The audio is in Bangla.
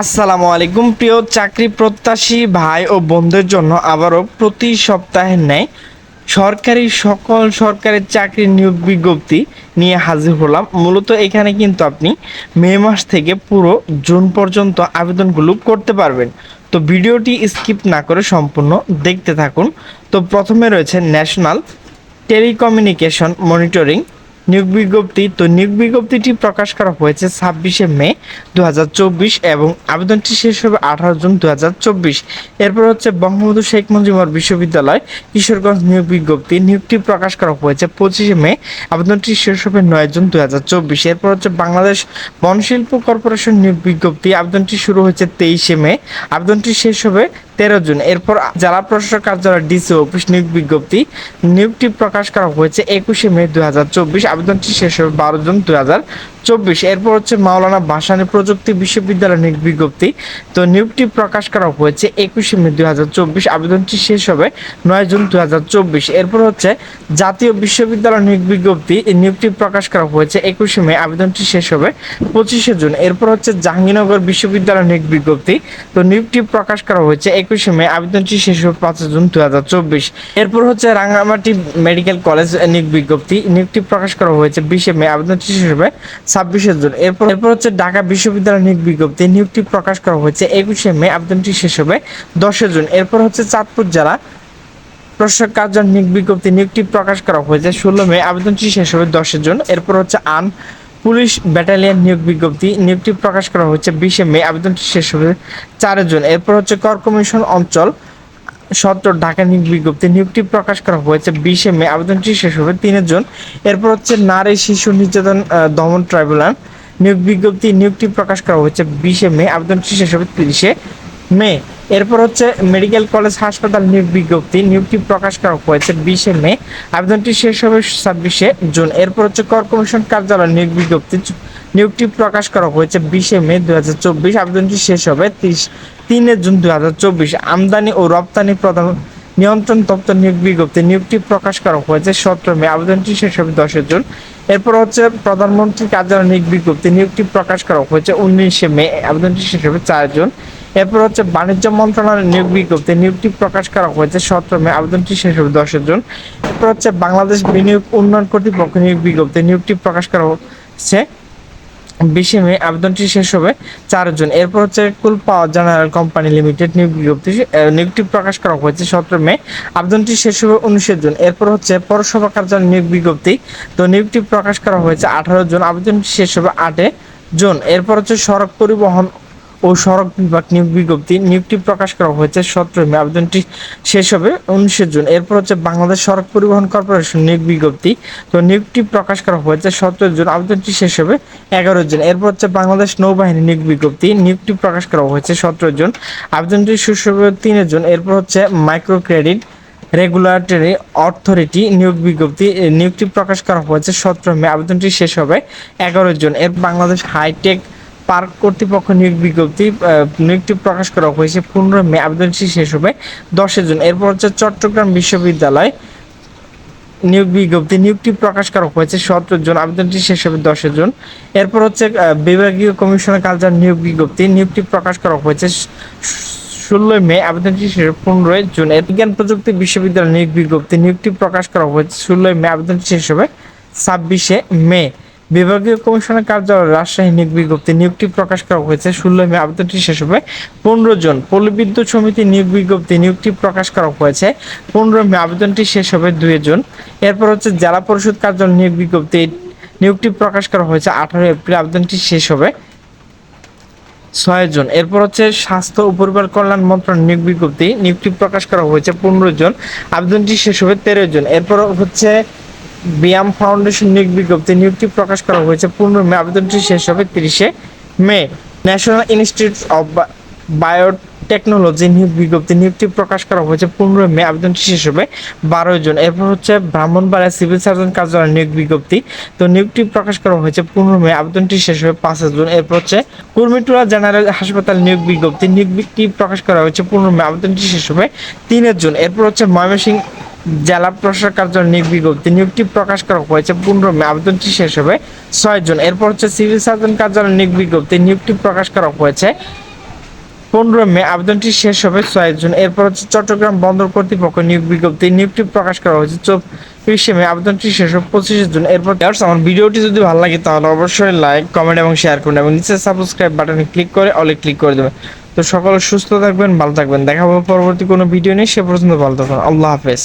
আসসালামু আলাইকুম, প্রিয় চাকরি প্রত্যাশী ভাই ও বোনদের জন্য আবারও প্রতি সপ্তাহের ন্যায় সরকারি সকল সরকারি চাকরির নিয়োগ বিজ্ঞপ্তি নিয়ে হাজির হলাম। মূলত এখানে কিন্তু আপনি মে মাস থেকে পুরো জুন পর্যন্ত আবেদনগুলো করতে পারবেন। তো ভিডিওটি স্কিপ না করে সম্পূর্ণ দেখতে থাকুন। তো প্রথমে রয়েছে ন্যাশনাল টেলিকমিউনিকেশন মনিটরিং নিয়োগ বিজ্ঞপ্তি, তো নিয়োগ বিজ্ঞপ্তিটি প্রকাশ করা হয়েছে ছাব্বিশে মে দু হাজার চব্বিশ এবং আবেদনটি শেষ হবে আঠারো জুন দু হাজার চব্বিশ। এরপর হচ্ছে বঙ্গবন্ধু শেখ মুজিবুর বিশ্ববিদ্যালয় কিশোরগঞ্জ নিয়োগ বিজ্ঞপ্তি। নিয়োগটি প্রকাশ করা হয়েছে পঁচিশে মে, আবেদনটি শেষ হবে নয় জুন দুই হাজার চব্বিশ। এরপর হচ্ছে বাংলাদেশ বনশিল্প কর্পোরেশন নিয়োগ বিজ্ঞপ্তি, আবেদনটি শুরু হয়েছে তেইশে মে, আবেদনটি শেষ হবে তেরো জুন। এরপর জেলা প্রশাসক কার্যালয় ডিসি অফিস নিয়োগ বিজ্ঞপ্তি। নিয়োগটি প্রকাশ করা হয়েছে একুশে মে দুই হাজার চব্বিশ। আবেদনটি শেষ হবে বারো জুন দু চব্বিশ। এরপর হচ্ছে মাওলানা ভাসানী প্রযুক্তি বিশ্ববিদ্যালয় নিয়োগ বিজ্ঞপ্তি। তো নিয়োগটি প্রকাশ করা হয়েছে একুশে মে দুই হাজার চব্বিশ। আবেদনটি শেষ হবে নয় জুন দুই হাজার চব্বিশ। এরপর হচ্ছে জাতীয় বিশ্ববিদ্যালয় নিয়োগ বিজ্ঞপ্তি। নিয়োগটি প্রকাশ করা হয়েছে একুশে মে। আবেদনটি শেষ হবে পঁচিশে জুন। এরপর হচ্ছে জাহাঙ্গীরনগর বিশ্ববিদ্যালয় নিয়োগ বিজ্ঞপ্তি। তো নিয়োগটি প্রকাশ করা হয়েছে একুশে মে আবেদনটি শেষ হবে পাঁচই জুন দু হাজার চব্বিশ। এরপর হচ্ছে রাঙ্গামাটি মেডিকেল কলেজ নিয়োগ বিজ্ঞপ্তি। নিয়োগটি প্রকাশ করা হয়েছে বিশে মে আবেদনটি শেষ হবে ছাব্বিশে জুন। এরপর এরপর হচ্ছে ঢাকা বিশ্ববিদ্যালয় নিয়োগ বিজ্ঞপ্তি। নিয়োগটি প্রকাশ করা হয়েছে একুশে মে আবেদনটি শেষ হবে দশে জুন। এরপর হচ্ছে চাঁদপুর জেলা প্রশাসক কার্যালয় নিয়োগ বিজ্ঞপ্তি। নিয়োগটি প্রকাশ করা হয়েছে ষোলো মে আবেদনটি শেষ হবে দশে জুন। এরপর হচ্ছে আন পুলিশ ব্যাটালিয়ন নিয়োগ বিজ্ঞপ্তি, নিয়োগটি প্রকাশ করা হয়েছে বিশে মে, আবেদনটি শেষ হবে চারে জুন। এরপর হচ্ছে কর কমিশন অঞ্চল সত্তর ঢাকা নিয়োগ বিজ্ঞপ্তি, নিয়োগটি প্রকাশ করা হয়েছে বিশে মে, আবেদনটি শেষ হবে তিনের জন। এরপর হচ্ছে নারী শিশু নির্যাতন দমন ট্রাইব্যুনাল নিয়োগ বিজ্ঞপ্তি, নিয়োগটি প্রকাশ করা হয়েছে বিশে মে, আবেদনটি শেষ হবে তিরিশে মে। এরপর হচ্ছে মেডিকেল কলেজ হাসপাতাল নিয়োগ বিজ্ঞপ্তি। নিয়োগটি প্রকাশ করা হয়েছে বিশে মে। আবেদনটি শেষ হবে ছাব্বিশে জুন। এরপর হচ্ছে কর কমিশন কার্যালয় নিয়োগ বিজ্ঞপ্তি নিয়োগটি প্রকাশ করা হয়েছে বিশে মে দু হাজার চব্বিশ। আবেদনটি শেষ হবে তিরিশ তিনে জুন দু হাজার চব্বিশ। আমদানি ও রপ্তানি প্রধান নিয়ন্ত্রণ দপ্তর নিয়োগ বিজ্ঞপ্তি। নিয়োগটি প্রকাশ করা হয়েছে সতেরো মে। আবেদনটি শেষ হবে দশে জুন। এরপর হচ্ছে প্রধানমন্ত্রী কার্যালয় নিয়োগ বিজ্ঞপ্তি। নিয়োগটি প্রকাশ করা হয়েছে উনিশে মে। আবেদনটি শেষ হবে চার জুন। এরপর হচ্ছে বাণিজ্য মন্ত্রণালয়ের নিয়োগ বিজ্ঞপ্তি, নিয়োগটি প্রকাশ করা হয়েছে সতেরো মে, আবেদনটি শেষ হবে দশে জুন। এরপর হচ্ছে বাংলাদেশ বিনিয়োগ উন্নয়ন কর্তৃপক্ষ নিয়োগ বিজ্ঞপ্তি, নিয়োগটি প্রকাশ করা হচ্ছে বিশে মে, আবেদনটি শেষ হবে চারজন এরপর হচ্ছে cool power general company limited নিয়োগ বিজ্ঞপ্তি নিয়োগটি প্রকাশ করা হয়েছে সতেরো মে, আবেদনটি শেষ হবে উনিশে জুন। এরপর হচ্ছে পৌরসভা কার্যালয় নিয়োগ বিজ্ঞপ্তি, তো নিয়োগটি প্রকাশ করা হয়েছে আঠারো জন, আবেদনটি শেষ হবে আটে জুন। এরপর হচ্ছে সড়ক পরিবহন ও সড়ক বিভাগ নিয়োগ বিজ্ঞপ্তি, নিয়োগটি প্রকাশ করা হয়েছে সতেরো মে। আবেদনটি শেষ হবে উনিশে জুন। এরপর হচ্ছে বাংলাদেশ সড়ক পরিবহন কর্পোরেশন নিয়োগ বিজ্ঞপ্তি। তো নিয়োগটি প্রকাশ করা হয়েছে সতেরো জুন। আবেদনটি শেষ হবে এগারো জুন। এরপর হচ্ছে বাংলাদেশ নৌবাহিনী নিয়োগ বিজ্ঞপ্তি। নিয়োগটি প্রকাশ করা হয়েছে সতেরো জন। আবেদনটি শেষ হবে তিনে জুন। এরপর হচ্ছে মাইক্রো ক্রেডিট রেগুলেটরি অথরিটি নিয়োগ বিজ্ঞপ্তি। নিয়োগটি প্রকাশ করা হয়েছে সতেরো মে। আবেদনটি শেষ হবে এগারো জুন। এর বাংলাদেশ হাইটেক পার্ক কর্তৃপক্ষ নিয়োগ বিজ্ঞপ্তি নিয়োগটি প্রকাশ করা হয়েছে পনেরো মে, আবেদনটি শেষ হবে দশে জুন। এরপর হচ্ছে চট্টগ্রাম বিশ্ববিদ্যালয় নিয়োগ বিজ্ঞপ্তি, নিয়োগটি প্রকাশ করা হয়েছে সতেরো জুন, আবেদনটি শেষ হবে দশের জুন। এরপর হচ্ছে বিভাগীয় কমিশনার কালচার নিয়োগ বিজ্ঞপ্তি, নিয়োগটি প্রকাশ করা হয়েছে ষোলোই মে, আবেদনটি শেষ পনেরোই জুন। বিজ্ঞান প্রযুক্তি বিশ্ববিদ্যালয় নিয়োগ বিজ্ঞপ্তি, নিয়োগটি প্রকাশ করা হয়েছে ষোলোই মে, আবেদনটি শেষ হবে ছাব্বিশে মে। বিভাগীয় কমিশনের কার্যালয় রাজশাহী নিয়োগ বিজ্ঞপ্তি নিয়োগটি প্রকাশ করা হয়েছে ষোলোই মে আবেদনটি শেষ হবে। পনেরো জন পল্লী বিদ্যুৎ সমিতি নিয়োগ বিজ্ঞপ্তি নিয়োগটি প্রকাশ করা হয়েছে। পনেরো মে আবেদনটি শেষ হবে দুই জন। এরপর হচ্ছে জেলা পরিষদ কার্যালয় নিয়োগ বিজ্ঞপ্তি নিয়োগটি প্রকাশ করা হয়েছে আঠারো এপ্রিল, আবেদনটি শেষ হবে। ছয় জন। এরপর হচ্ছে স্বাস্থ্য ও পরিবার কল্যাণ মন্ত্রণালয় নিয়োগ বিজ্ঞপ্তি নিয়োগটি প্রকাশ করা হয়েছে পনেরো জন। আবেদনটি শেষ হবে তেরো জন। এরপর হচ্ছে ব্যায়াম ফাউন্ডেশন নিয়োগ বিজ্ঞপ্তি নিয়োগটি প্রকাশ করা হয়েছে পনেরো মে, আবেদনটি শেষ হবে তিরিশে May. National institute of biotechnology নিয়োগ বিজ্ঞপ্তি নিয়োগটি প্রকাশ করা হয়েছে পনেরো মে, আবেদনটি শেষ হবে বারো জন। এরপর হচ্ছে ব্রাহ্মণবাড়িয়া সিভিল সার্জন কার্যালয় নিয়োগ বিজ্ঞপ্তি। তো নিয়োগটি প্রকাশ করা হয়েছে পনেরো মে, আবেদনটি শেষ হবে পাঁচ জুন। এরপর হচ্ছে কুর্মিটুলা জেনারেল হাসপাতাল নিয়োগ বিজ্ঞপ্তি। নিয়োগটি প্রকাশ করা হয়েছে পনেরো মে, আবেদনটি শেষ হবে তিনের জুন। এরপর হচ্ছে ময়মনসিংহ জেলা প্রশাসক কার্যালয় নিয়োগ বিজ্ঞপ্তি, নিয়োগটি প্রকাশ করা হয়েছে পনেরো মে, আবেদনটি শেষ হবে ছয় জন। এরপর হচ্ছে সিভিল সার্জন কার্যালয় নিয়োগ বিজ্ঞপ্তি, নিয়োগটি প্রকাশ করা হয়েছে পনেরো মে, আবেদনটি শেষ হবে ছয় জুন। এরপর হচ্ছে চট্টগ্রাম বন্দর কর্তৃপক্ষ নিয়োগ বিজ্ঞপ্তি, নিয়োগটি প্রকাশ করা হয়েছে চব্বিশে মে, আবেদনটি শেষ হবে পঁচিশে জুন। এরপর আমার ভিডিওটি যদি ভালো লাগে তাহলে অবশ্যই লাইক কমেন্ট এবং শেয়ার করুন এবং নিচে সাবস্ক্রাইব বাটনে ক্লিক করে অলে ক্লিক করে দেবেন। তো সকলে সুস্থ থাকবেন, ভালো থাকবেন। দেখা হবে পরবর্তী কোনো ভিডিও নেই সে পর্যন্ত ভালো থাকবেন আল্লাহ হাফেজ।